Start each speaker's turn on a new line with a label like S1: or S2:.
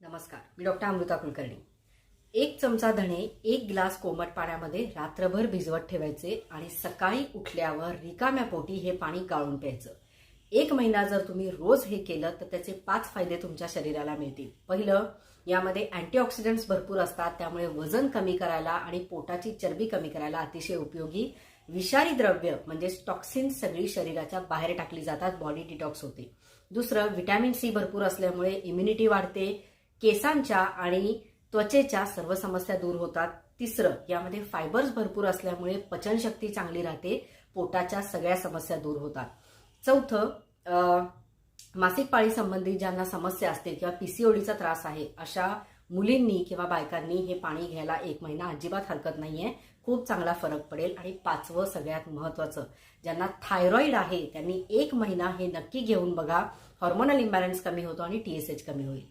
S1: नमस्कार मी डॉक्टर अमृता कुलकर्णी. एक चमचा धणे एक ग्लास कोमट पाण्यामध्ये रात्रभर भिजवत ठेवायचे आणि सकाळी उठल्यावर रिकाम्या पोटी हे पाणी गाळून प्यायचं. एक महिना जर तुम्ही रोज हे केलं तर त्याचे पाच फायदे तुमच्या शरीराला मिळतील. पहिलं यामध्ये अँटीऑक्सिडंट्स भरपूर असतात त्यामुळे वजन कमी करायला आणि पोटाची चरबी कमी करायला अतिशय उपयोगी. विषारी द्रव्य म्हणजे टॉक्सिन सगळी शरीराच्या बाहेर टाकली जातात बॉडी डिटॉक्स होते. दुसरं व्हिटॅमिन सी भरपूर असल्यामुळे इम्युनिटी वाढते केसांच्या आणि त्वचेच्या सर्व समस्या दूर होतात. तिसरं यामध्ये फायबर्स भरपूर असल्यामुळे पचनशक्ती चांगली राहते. पोटाच्या सगळ्या समस्या दूर होतात. चौथं मासिक पाळी संबंधित ज्यांना समस्या असते किंवा पीसीओडीचा त्रास आहे अशा मुलींनी किंवा बायकांनी हे पाणी घ्यायला एक महिना अजिबात हरकत नाहीये. खूप चांगला फरक पडेल. आणि पाचवं सगळ्यात महत्वाचं ज्यांना थायरॉईड आहे त्यांनी एक महिना हे नक्की घेऊन बघा. हॉर्मोनल इम्बॅलन्स कमी होतो आणि टीएसएच कमी होईल.